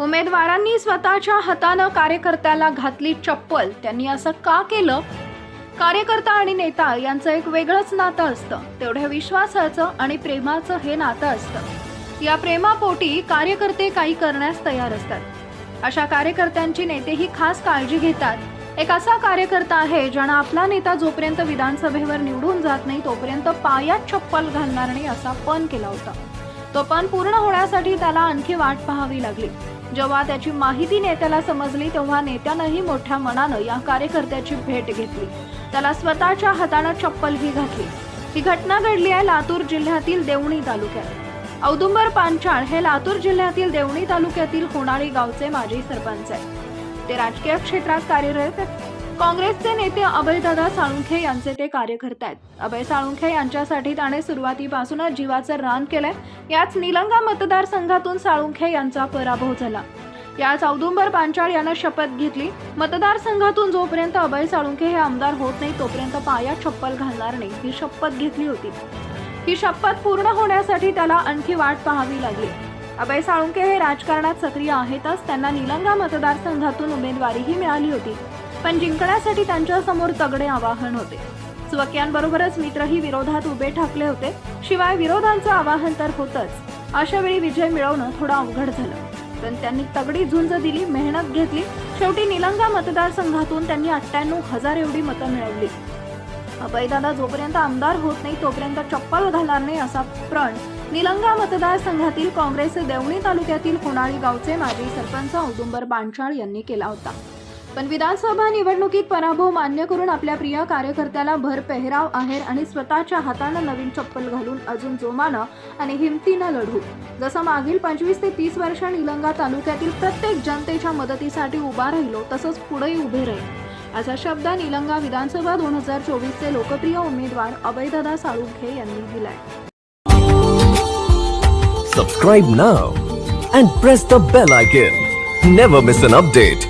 उमेदवारांनी स्वतःच्या हातानं कार्यकर्त्याला घातली चप्पल. त्यांनी असं का केलं? कार्यकर्ता आणि नेता यांचं एक वेगळंच नातं असतं. तेवढ्या विश्वासाचं आणि प्रेमाचं हे नातं असतं. या प्रेमापोटी कार्यकर्ते काही करण्यास तयार असतात. अशा कार्यकर्त्यांची नेतेही खास काळजी घेतात. एक असा कार्यकर्ता आहे ज्यानं आपला नेता जोपर्यंत विधानसभेवर निवडून जात नाही तोपर्यंत पायात चप्पल घालणार नाही असा पण केला होता. तो पण पूर्ण होण्यासाठी त्याला आणखी वाट पाहावी लागली. जेव्हा त्याची माहिती नेत्याला समजली तेव्हा नेत्यानंही मोठ्या मनानं या कार्यकर्त्याची भेट घेतली. त्याला स्वतःच्या हातानं चप्पलही घातली. ही घटना घडली आहे लातूर जिल्ह्यातील देवणी तालुक्यात. औदुंबर पांचाळ हे लातूर जिल्ह्यातील देवणी तालुक्यातील होणाळी गावचे माजी सरपंच आहे ते राजकीय क्षेत्रात कार्यरत आहेत. काँग्रेसचे नेते अभयदादा साळुंखे यांचे ते कार्यकर्ते आहेत. अभय साळुंखे यांच्यासाठी त्याने सुरुवातीपासूनच जीवाचं रान केलंय. याच निलंगा मतदारसंघातून साळुंखे यांचा पराभव झाला. याच औदुंबर पांचाळ यानं शपथ घेतली. मतदारसंघातून जोपर्यंत अभय साळुंखे हे आमदार होत नाही तोपर्यंत पाया चप्पल घालणार नाही ही शपथ घेतली होती. ही शपथ पूर्ण होण्यासाठी त्याला आणखी वाट पाहावी लागली. अभय साळुंके हे राजकारणात सक्रिय आहेतच त्यांना निलंगा मतदारसंघातून उमेदवारीही मिळाली होती. पण जिंकण्यासाठी त्यांच्यासमोर तगडे आवाहन होते. स्वक्यांबरोबरच मित्रही विरोधात उभे ठाकले होते. शिवाय विरोधांचं आवाहन तर होतच. अशा वेळी विजय मिळवणं थोडं अवघड झालं. पण त्यांनी तगडी झुंज दिली मेहनत घेतली. शेवटी निलंगा मतदारसंघातून त्यांनी अठ्ठ्याण्णव हजार एवढी मतं मिळवली. अभयदादा जोपर्यंत आमदार होत नाही तोपर्यंत चप्पल घालणार नाही असा प्रण निलंगा मतदारसंघातील काँग्रेस देवणी तालुक्यातील होणाळी गावचे माजी सरपंच औदुंबर बांचाळ यांनी केला होता. पण विधानसभा निवडणुकीत पराभव मान्य करून आपल्या प्रिय कार्यकर्त्याला भर पेहराव आहेर आणि स्वतःच्या हातानं नवीन चप्पल घालून अजून जोमानं आणि हिमतीनं लढू. जसं मागील पंचवीस ते तीस वर्ष निलंगा तालुक्यातील प्रत्येक जनतेच्या मदतीसाठी उभा राहिलो तसंच पुढेही उभे राहील असा शब्द निलंगा विधानसभा दोन हजार चोवीसचे लोकप्रिय उमेदवार अभयदादा साळुंखे यांनी दिलाय. Subscribe now and press the bell icon never miss an update